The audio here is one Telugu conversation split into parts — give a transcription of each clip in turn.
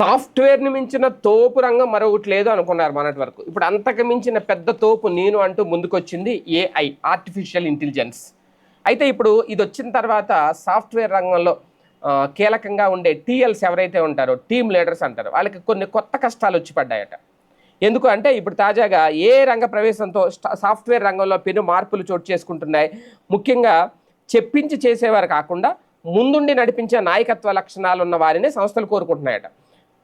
సాఫ్ట్వేర్ని మించిన తోపు రంగం మరొకటి లేదు అనుకున్నారు మొన్నటి వరకు. ఇప్పుడు అంతకు మించిన పెద్ద తోపు నేను అంటూ ముందుకొచ్చింది ఏఐ ఆర్టిఫిషియల్ ఇంటెలిజెన్స్ అయితే ఇప్పుడు ఇది వచ్చిన తర్వాత సాఫ్ట్వేర్ రంగంలో కీలకంగా ఉండే టీఎల్స్ ఎవరైతే ఉంటారో టీమ్ లీడర్స్ అంటారు వాళ్ళకి కొన్ని కొత్త కష్టాలు వచ్చి పడ్డాయట. ఎందుకు అంటే ఇప్పుడు తాజాగా ఏ రంగ ప్రవేశంతో సాఫ్ట్వేర్ రంగంలో పెను మార్పులు చోటు చేసుకుంటున్నాయి. ముఖ్యంగా చెప్పించి చేసేవారు కాకుండా ముందుండి నడిపించే నాయకత్వ లక్షణాలు ఉన్న వారిని సంస్థలు కోరుకుంటున్నాయట.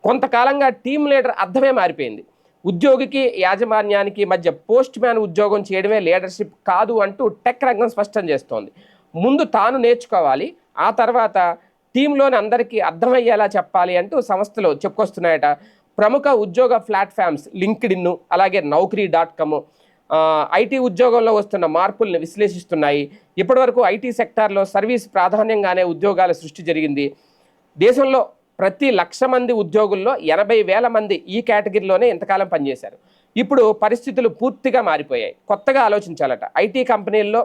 కొంతకాలంగా టీమ్ లీడర్ అర్థమే మారిపోయింది. ఉద్యోగికి యాజమాన్యానికి మధ్య పోస్ట్ మ్యాన్ ఉద్యోగం చేయడమే లీడర్షిప్ కాదు అంటూ టెక్ రంగం స్పష్టం చేస్తోంది. ముందు తాను నేర్చుకోవాలి ఆ తర్వాత టీంలోని అందరికీ అర్థమయ్యేలా చెప్పాలి అంటూ సంస్థలు చెప్పుకొస్తున్నాయట. ప్రముఖ ఉద్యోగ ప్లాట్ఫామ్స్ లింక్డ్ఇన్ అలాగే నౌకరీ డాట్ కామ్ ఐటీ ఉద్యోగంలో వస్తున్న మార్పుల్ని విశ్లేషిస్తున్నాయి. ఇప్పటివరకు ఐటీ సెక్టార్లో సర్వీస్ ప్రాధాన్యంగానే ఉద్యోగాల సృష్టి జరిగింది. దేశంలో ప్రతి లక్ష మంది ఉద్యోగుల్లో ఎనభై వేల మంది ఈ కేటగిరీలోనే ఇంతకాలం పనిచేశారు. ఇప్పుడు పరిస్థితులు పూర్తిగా మారిపోయాయి. కొత్తగా ఆలోచించాలట. ఐటీ కంపెనీల్లో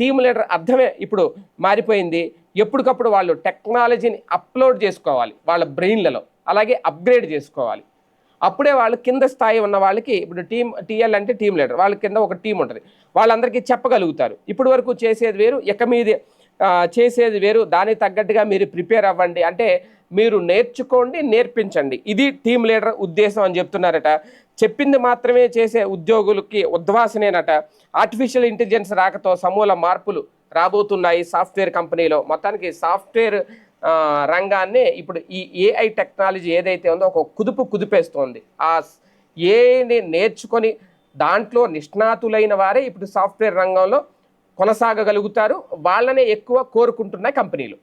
టీమ్ లీడర్ అర్థమే ఇప్పుడు మారిపోయింది. ఎప్పటికప్పుడు వాళ్ళు టెక్నాలజీని అప్లోడ్ చేసుకోవాలి వాళ్ళ బ్రెయిన్లలో. అలాగే అప్గ్రేడ్ చేసుకోవాలి. అప్పుడే వాళ్ళు కింద స్థాయి ఉన్న వాళ్ళకి ఇప్పుడు టీం టీఎల్ అంటే టీం లీడర్. వాళ్ళ కింద ఒక టీం ఉంటుంది. వాళ్ళందరికీ చెప్పగలుగుతారు. ఇప్పటి వరకు చేసేది వేరు. ఇక మీది చేసేది వేరు. దానికి తగ్గట్టుగా మీరు ప్రిపేర్ అవ్వండి. అంటే మీరు నేర్చుకోండి నేర్పించండి. ఇది టీం లీడర్ ఉద్దేశం అని చెప్తున్నారట. చెప్పింది మాత్రమే చేసే ఉద్యోగులకి ఉద్వాసనేనట. ఆర్టిఫిషియల్ ఇంటెలిజెన్స్ రాకతో సమూల మార్పులు రాబోతున్నాయి సాఫ్ట్వేర్ కంపెనీలో. మొత్తానికి సాఫ్ట్వేర్ రంగాన్ని ఇప్పుడు ఈ ఏఐ టెక్నాలజీ ఏదైతే ఉందో ఒక కుదుపు కుదిపేస్తోంది. ఆ ఏఐని నేర్చుకొని దాంట్లో నిష్ణాతులైన వారే ఇప్పుడు సాఫ్ట్వేర్ రంగంలో కొనసాగగలుగుతారు. వాళ్ళనే ఎక్కువ కోరుకుంటున్నాయి కంపెనీలు.